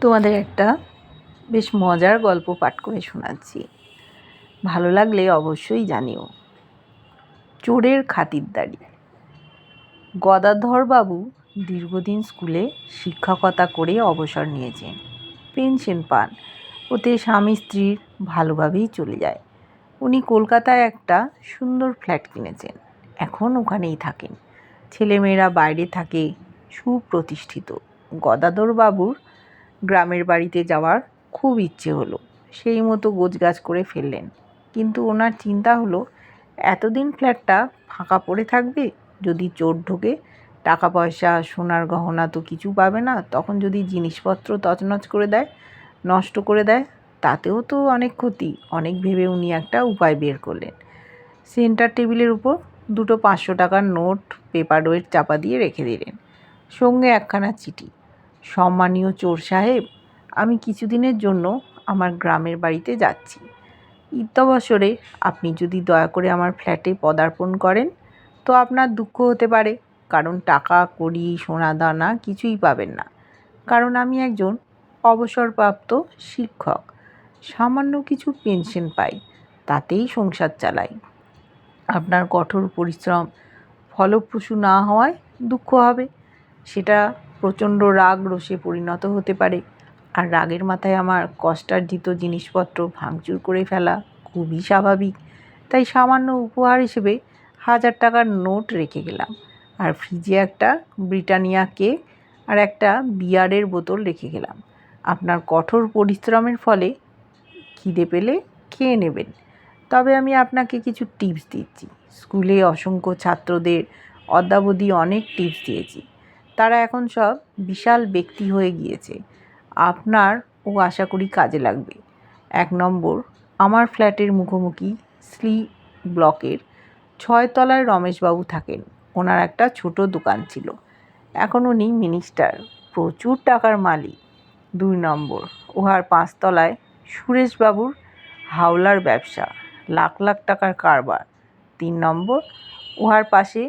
তোমাদের একটা বেশ মজার গল্প পাঠ করে শোনাচ্ছি। ভালো লাগলে অবশ্যই জানিও। চোরের খাতিরদারি গদাধরবাবু দীর্ঘদিন স্কুলে শিক্ষকতা করে অবসর নিয়েছেন। পেনশন পান। ওতে স্বামী স্ত্রীর ভালোভাবেই চলে যায়। উনি কলকাতায় একটা সুন্দর ফ্ল্যাট কিনেছেন। এখন ওখানেই থাকেন। ছেলেমেয়েরা বাইরে থাকে, সুপ্রতিষ্ঠিত। গদাধর বাবুর গ্রামের বাড়িতে যাওয়ার খুব ইচ্ছে হলো। সেই মতো গোছগাছ করে ফেললেন। কিন্তু ওনার চিন্তা হলো, এতদিন ফ্ল্যাটটা ফাঁকা পড়ে থাকবে? যদি চোর ঢোকে টাকা পয়সা সোনার গহনা তো কিছু পাবে না, তখন যদি জিনিসপত্র তছনছ করে দেয়, নষ্ট করে দেয়, তাতেও তো অনেক ক্ষতি। অনেক ভেবে উনি একটা উপায় বের করলেন। সেন্টার টেবিলের উপর দুটো পাঁচশো টাকার নোট, পেপার ওয়েট চাপা দিয়ে রেখে দিলেন। সঙ্গে একখানা চিঠি। সম্মানীয় চোর সাহেব, আমি কিছুদিনের জন্য আমার গ্রামের বাড়িতে যাচ্ছি। ইত্যবসরে আপনি যদি দয়া করে আমার ফ্ল্যাটে পদার্পণ করেন, তো আপনার দুঃখ হতে পারে, কারণ টাকা, কড়ি, সোনা, দানা কিছুই পাবেন না। কারণ আমি একজন অবসরপ্রাপ্ত শিক্ষক, সামান্য কিছু পেনশন পাই, তাতেই সংসার চালাই। আপনার কঠোর পরিশ্রম ফলপ্রসূ না হওয়ায় দুঃখ হবে, সেটা প্রচণ্ড রাগ রোষে পরিণত হতে পারে। আর রাগের মাথায় আমার কষ্টার্জিত জিনিসপত্র ভাঙচুর করে ফেলা খুবই স্বাভাবিক। তাই সামান্য উপহার হিসেবে হাজার টাকার নোট রেখে গেলাম। আর ফ্রিজে একটা ব্রিটানিয়া কেক আর একটা বিয়ারের বোতল রেখে গেলাম। আপনার কঠোর পরিশ্রমের ফলে খিদে পেলে খেয়ে নেবেন। তবে আমি আপনাকে কিছু টিপস দিচ্ছি। স্কুলে অসংখ্য ছাত্রদের অদ্যাবধি অনেক টিপস দিয়েছি। তারা এখন সব বিশাল ব্যক্তি হয়ে গিয়েছে। আপনার ও আশা করি কাজে লাগবে। এক নম্বর, আমার ফ্ল্যাটের মুখোমুখি স্লি ব্লকের ছয়তলায় রমেশবাবু থাকেন। ওনার একটা ছোট দোকান ছিল। এখন উনি মিনিস্টার, প্রচুর টাকার মালিক। দুই নম্বর, উহার পাঁচতলায় সুরেশবাবুর হাওলার ব্যবসা, লাখ লাখ টাকার কারবার। তিন নম্বর, উহার পাশে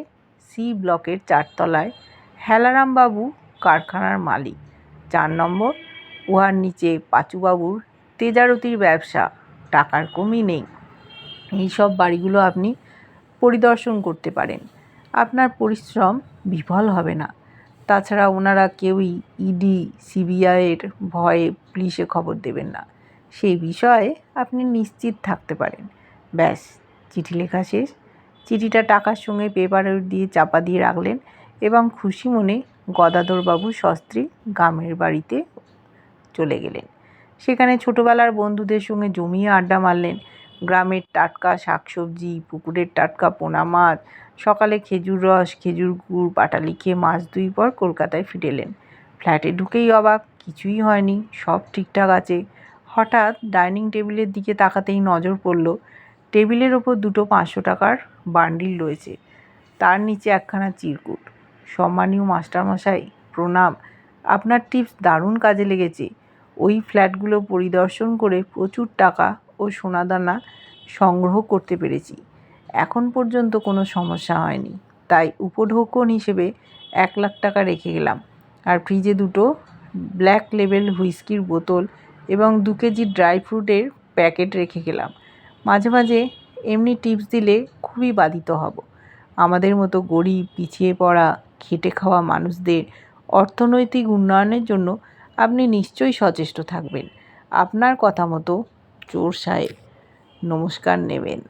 সি ব্লকের চারতলায় হেলারামবাবু কারখানার মালিক। চার নম্বর, উহার নিচে পাঁচুবাবুর তেজারতির ব্যবসা, টাকার কমই নেই। এইসব বাড়িগুলো আপনি পরিদর্শন করতে পারেন। আপনার পরিশ্রম বিফল হবে না। তাছাড়া ওনারা কেউই ইডি সিবিআইয়ের ভয়ে পুলিশে খবর দেবেন না। সেই বিষয়ে আপনি নিশ্চিত থাকতে পারেন। ব্যাস, চিঠি লেখা শেষ। চিঠিটা টাকার সঙ্গে পেপার দিয়ে চাপা দিয়ে রাখলেন। এবং খুশি মনে গদাধরবাবু সস্ত্রী গ্রামের বাড়িতে চলে গেলেন। সেখানে ছোটোবেলার বন্ধুদের সঙ্গে জমিয়ে আড্ডা মারলেন। গ্রামের টাটকা শাকসবজি, পুকুরের টাটকা পোনা মাছ, সকালে খেজুর রস, খেজুর গুড় পাটালি খেয়ে মাছ দুই পর কলকাতায় ফিরেলেন। ফ্ল্যাটে ঢুকেই অবাক, কিছুই হয়নি, সব ঠিকঠাক আছে। হঠাৎ ডাইনিং টেবিলের দিকে তাকাতেই নজর পড়ল, টেবিলের ওপর দুটো পাঁচশো টাকার বান্ডিল রয়েছে, তার নিচে একখানা চিরকুট। সম্মানীয় মাস্টারমশাই, প্রণাম। আপনার টিপস দারুণ কাজে লেগেছে। ওই ফ্ল্যাটগুলো পরিদর্শন করে প্রচুর টাকা ও সোনাদানা সংগ্রহ করতে পেরেছি। এখন পর্যন্ত কোনো সমস্যা হয়নি। তাই উপঢৌকন হিসেবে এক লাখ টাকা রেখে গেলাম। আর ফ্রিজে দুটো ব্ল্যাক লেবেল হুইস্কির বোতল এবং দু কেজি ড্রাই ফ্রুটের প্যাকেট রেখে গেলাম। মাঝে মাঝে এমনি টিপস দিলে খুবই বাধিত হব। আমাদের মতো গরিব, পিছিয়ে পড়া খেটে খাওয়া মানুষদের অর্থনৈতিক উন্নয়নের জন্য আপনি নিশ্চয়ই সচেষ্ট থাকবেন। আপনার কথা মতো চোর সাহেব নমস্কার নেবেন।